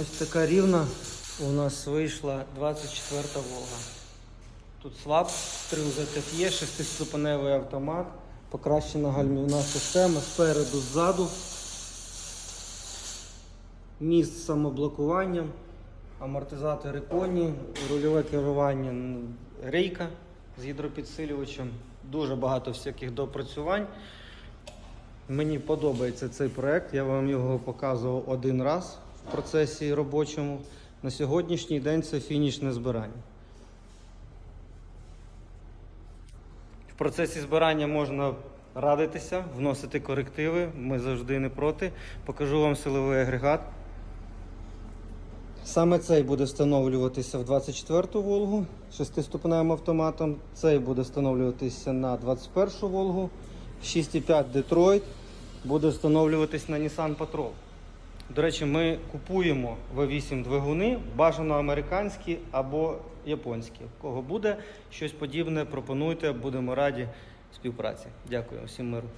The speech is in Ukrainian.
Ось така рівна у нас вийшла 24 Волга. Тут слаб, 3 є, шестиступеневий автомат, покращена гальмівна система спереду, ззаду. Міст з самоблокуванням, амортизатори коні, рульове керування рейка з гідропідсилювачем. Дуже багато всяких допрацювань. Мені подобається цей проект. Я вам його показував один раз процесі робочому. На сьогоднішній день це фінішне збирання. В процесі збирання можна радитися, вносити корективи. Ми завжди не проти. Покажу вам силовий агрегат. Саме цей буде встановлюватися в 24-ту Волгу шестиступеневим автоматом. Цей буде встановлюватися на 21-ту Волгу. 6,5 Детройт буде встановлюватись на Nissan Patrol. До речі, ми купуємо V8 двигуни, бажано американські або японські. В Кого буде щось подібне, пропонуйте, будемо раді співпраці. Дякую, всім миру.